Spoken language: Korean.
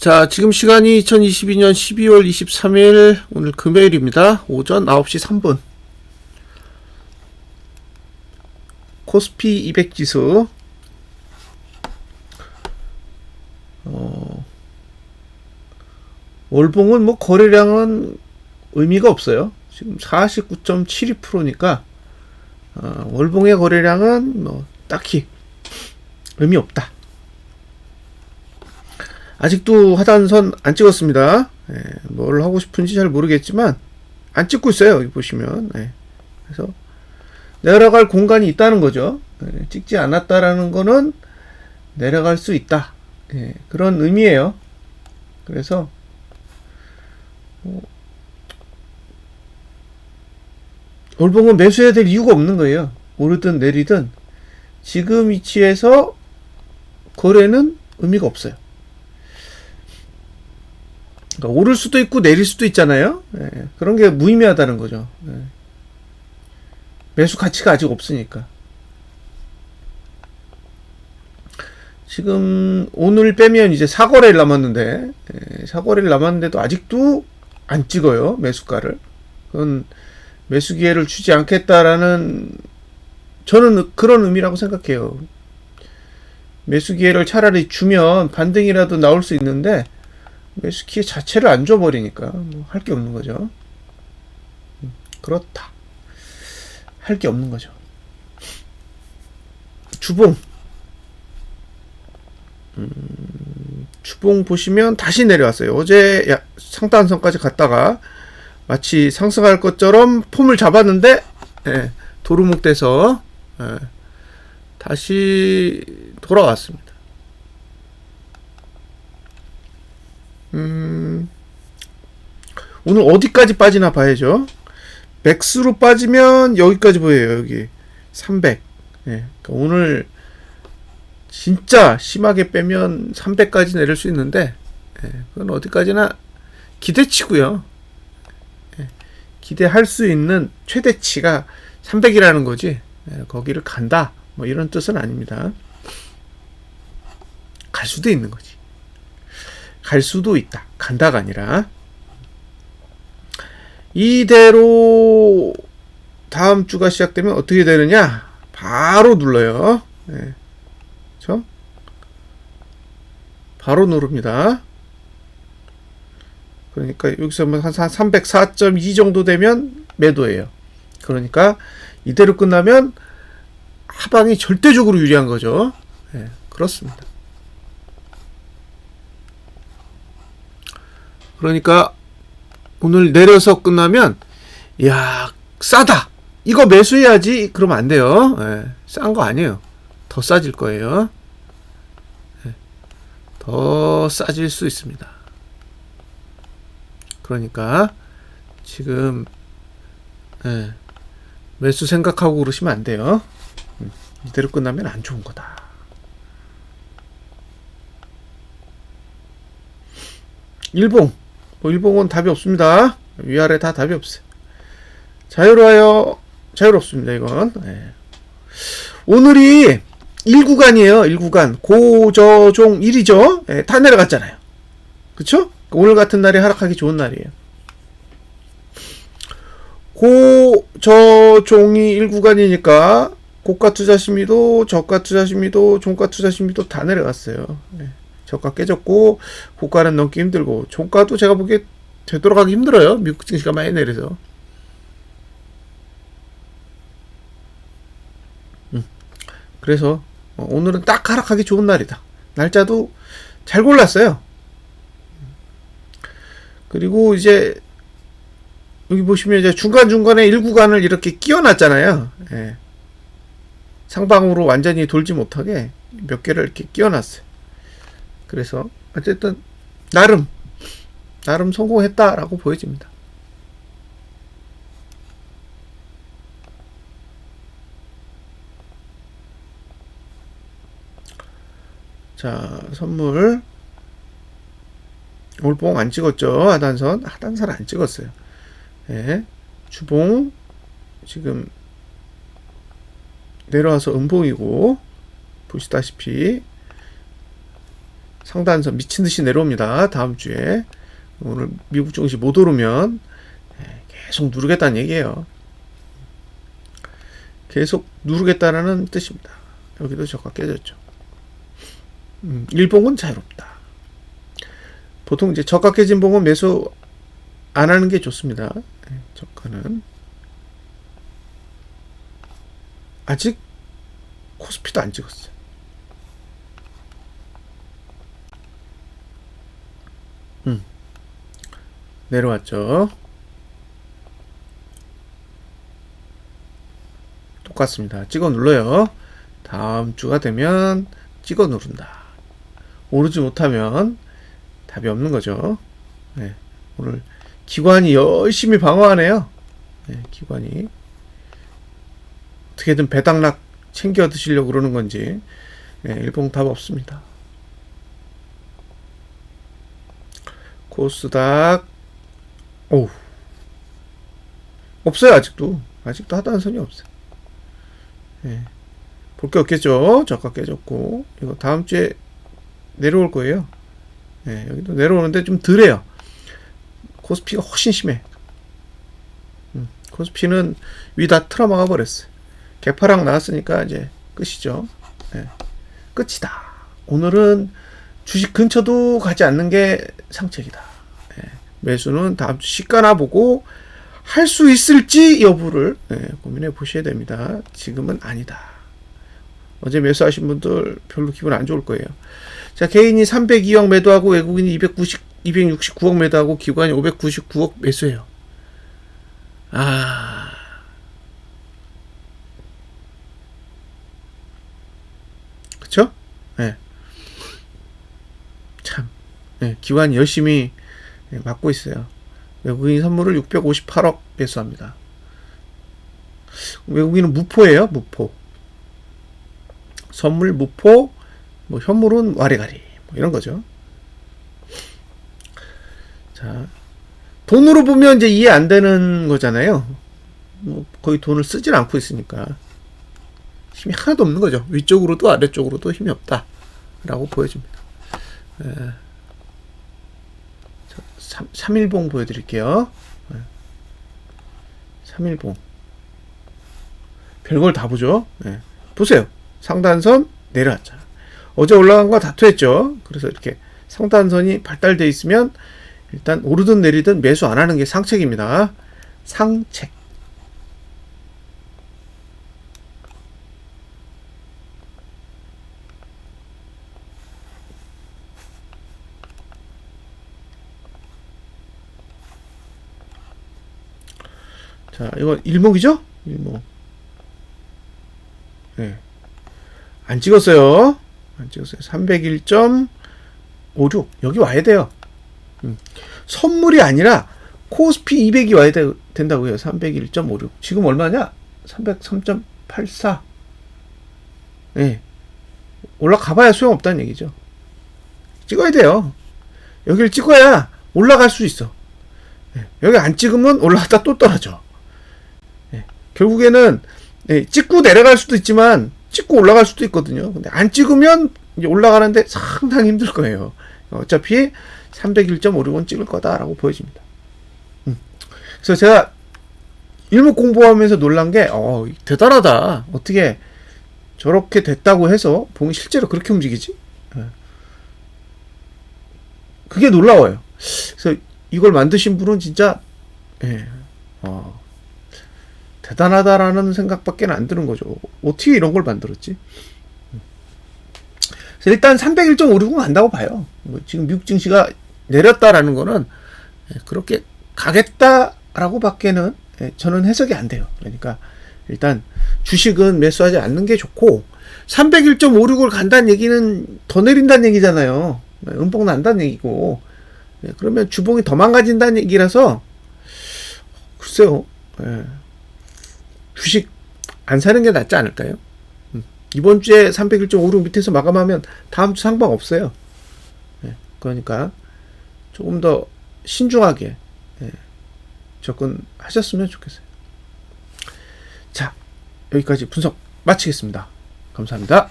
자, 지금 시간이 2022년 12월 23일 오늘 금요일입니다. 오전 9시 3분. 코스피 200 지수 어, 월봉은 뭐 거래량은 의미가 없어요. 지금 49.72%니까 어, 월봉의 거래량은 뭐 딱히 의미 없다. 아직도 하단선 안 찍었습니다. 예, 뭘 하고 싶은지 잘 모르겠지만 안 찍고 있어요. 여기 보시면. 예, 그래서 내려갈 공간이 있다는 거죠. 예, 찍지 않았다라는 거는 내려갈 수 있다. 예, 그런 의미예요. 그래서 뭐, 월봉은 매수해야 될 이유가 없는 거예요. 오르든 내리든 지금 위치에서 거래는 의미가 없어요. 그러니까 오를 수도 있고 내릴 수도 있잖아요. 예, 그런 게 무의미하다는 거죠. 예. 매수 가치가 아직 없으니까. 지금 오늘 빼면 이제 사거래일 남았는데 예, 사거래일 남았는데도 아직도 안 찍어요 매수가를. 그건 매수 기회를 주지 않겠다라는 저는 그런 의미라고 생각해요. 매수 기회를 차라리 주면 반등이라도 나올 수 있는데 매수 기회 자체를 안 줘버리니까 뭐 할 게 없는 거죠. 음, 그렇다. 할 게 없는 거죠. 주봉. 음, 주봉 보시면 다시 내려왔어요. 어제 야, 상단선까지 갔다가 마치 상승할 것처럼 폼을 잡았는데 예, 도루묵 돼서 예, 다시 돌아왔습니다. 음, 오늘 어디까지 빠지나 봐야죠. 맥스로 빠지면 여기까지 보여요. 여기 300. 예, 그러니까 오늘 진짜 심하게 빼면 300까지 내릴 수 있는데 예, 그건 어디까지나 기대치고요. 예, 기대할 수 있는 최대치가 300이라는 거지. 예, 거기를 간다. 뭐 이런 뜻은 아닙니다. 갈 수도 있는 거지. 갈 수도 있다. 간다가 아니라. 이대로 다음 주가 시작되면 어떻게 되느냐? 바로 눌러요. 네. 그쵸? 바로 누릅니다. 그러니까 여기서 뭐한304.2 정도 되면 매도예요. 그러니까 이대로 끝나면 하방이 절대적으로 유리한 거죠. 네, 그렇습니다. 그러니까 오늘 내려서 끝나면 야 싸다. 이거 매수해야지. 그러면 안 돼요. 예, 싼거 아니에요. 더 싸질 거예요. 예, 더 싸질 수 있습니다. 그러니까 지금 예, 매수 생각하고 그러시면 안 돼요. 음, 이대로 끝나면 안 좋은 거다. 일봉 뭐 일봉은 답이 없습니다. 위아래 다 답이 없어요. 자유로워요. 자유롭습니다. 이건. 네. 오늘이 1구간이에요. 1구간. 고저종 1이죠. 네, 다 내려갔잖아요. 그쵸? 오늘 같은 날이 하락하기 좋은 날이에요. 고저종이 1구간이니까 고가 투자 심리도 저가 투자 심리도 종가 투자 심리도 다 내려갔어요. 네. 저가 깨졌고 고가는 넘기 힘들고 종가도 제가 보기에 되돌아가기 힘들어요. 미국 증시가 많이 내려서. 음. 그래서 어, 오늘은 딱 하락하기 좋은 날이다. 날짜도 잘 골랐어요. 그리고 이제 여기 보시면 이제 중간중간에 1구간을 이렇게 끼워놨잖아요. 예. 상방으로 완전히 돌지 못하게 몇 개를 이렇게 끼워놨어요. 그래서 어쨌든 나름 나름 성공했다라고 보여집니다. 자 선물. 올봉 안 찍었죠? 하단선? 하단선 안 찍었어요. 예, 주봉 지금 내려와서 음봉이고 보시다시피 상단선 미친 듯이 내려옵니다. 다음 주에 오늘 미국 증시 못 오르면 예, 계속 누르겠다는 얘기예요. 계속 누르겠다라는 뜻입니다. 여기도 저가 깨졌죠. 음, 일봉은 자유롭다. 보통 이제 저가 깨진 봉은 매수 안 하는 게 좋습니다. 예, 저가는 아직 코스피도 안 찍었어요. 음. 내려왔죠. 똑같습니다. 찍어 눌러요. 다음 주가 되면 찍어 누른다. 오르지 못하면 답이 없는 거죠. 네. 오늘 기관이 열심히 방어하네요. 네, 기관이 어떻게든 배당락 챙겨 드시려고 그러는 건지 네, 일봉 답 없습니다. 코스닥 오 없어요 아직도 아직도 하단선이 없어요. 네. 볼게 없겠죠. 저가 깨졌고 이거 다음 주에 내려올 거예요. 네, 여기도 내려오는데 좀 덜해요. 코스피가 훨씬 심해. 음, 코스피는 위 다 틀어막아 버렸어요. 개파락 나왔으니까 이제 끝이죠. 네, 끝이다. 오늘은 주식 근처도 가지 않는 게 상책이다. 네, 매수는 다음 주 시가나 보고 할 수 있을지 여부를 네, 고민해 보셔야 됩니다. 지금은 아니다. 어제 매수하신 분들 별로 기분 안 좋을 거예요. 자, 개인이 302억 매도하고 외국인이 290, 269억 매도하고 기관이 599억 매수해요. 아. 그쵸? 예. 네. 참. 네, 기관이 열심히 네, 막고 있어요. 외국인 선물을 658억 매수합니다. 외국인은 무포예요, 무포. 선물 무포, 뭐 현물은 와리가리, 뭐 이런 거죠. 자, 돈으로 보면 이제 이해 안 되는 거잖아요. 뭐 거의 돈을 쓰질 않고 있으니까 힘이 하나도 없는 거죠. 위쪽으로도 아래쪽으로도 힘이 없다라고 보여집니다. 에. 3, 3일봉 보여드릴게요. 3일봉. 별걸 다 보죠. 네. 보세요. 상단선 내려왔죠. 어제 올라간 거 다투했죠. 그래서 이렇게 상단선이 발달돼 있으면 일단 오르든 내리든 매수 안 하는 게 상책입니다. 상책. 자, 이거 일목이죠? 일목. 네. 안 찍었어요. 안 찍었어요. 301.56. 여기 와야 돼요. 음. 선물이 아니라 코스피 200이 와야 되, 된다고요. 301.56. 지금 얼마냐? 303.84. 예. 네. 올라가 봐야 소용없다는 얘기죠. 찍어야 돼요. 여기를 찍어야 올라갈 수 있어. 네. 여기 안 찍으면 올라갔다 또 떨어져. 네. 결국에는 네, 찍고 내려갈 수도 있지만 찍고 올라갈 수도 있거든요. 근데 안 찍으면 올라가는데 상당히 힘들 거예요. 어차피 301.56은 찍을 거다라고 보여집니다. 음. 그래서 제가 일목 공부하면서 놀란 게, 어, 대단하다. 어떻게 저렇게 됐다고 해서 봉이 실제로 그렇게 움직이지? 네. 그게 놀라워요. 그래서 이걸 만드신 분은 진짜, 예, 어, 대단하다라는 생각밖에 안 드는 거죠. 어떻게 이런 걸 만들었지? 일단 301.56은 간다고 봐요. 뭐 지금 미국 증시가 내렸다라는 거는 예, 그렇게 가겠다라고 밖에는 예, 저는 해석이 안 돼요. 그러니까 일단 주식은 매수하지 않는 게 좋고 301.56을 간다는 얘기는 더 내린다는 얘기잖아요. 음봉 난다는 얘기고 예, 그러면 주봉이 더 망가진다는 얘기라서 글쎄요. 주식 안 사는 게 낫지 않을까요? 음. 이번 주에 301.56 밑에서 마감하면 다음 주 상방 없어요. 네, 그러니까 조금 더 신중하게 네, 접근하셨으면 좋겠어요. 자, 여기까지 분석 마치겠습니다. 감사합니다.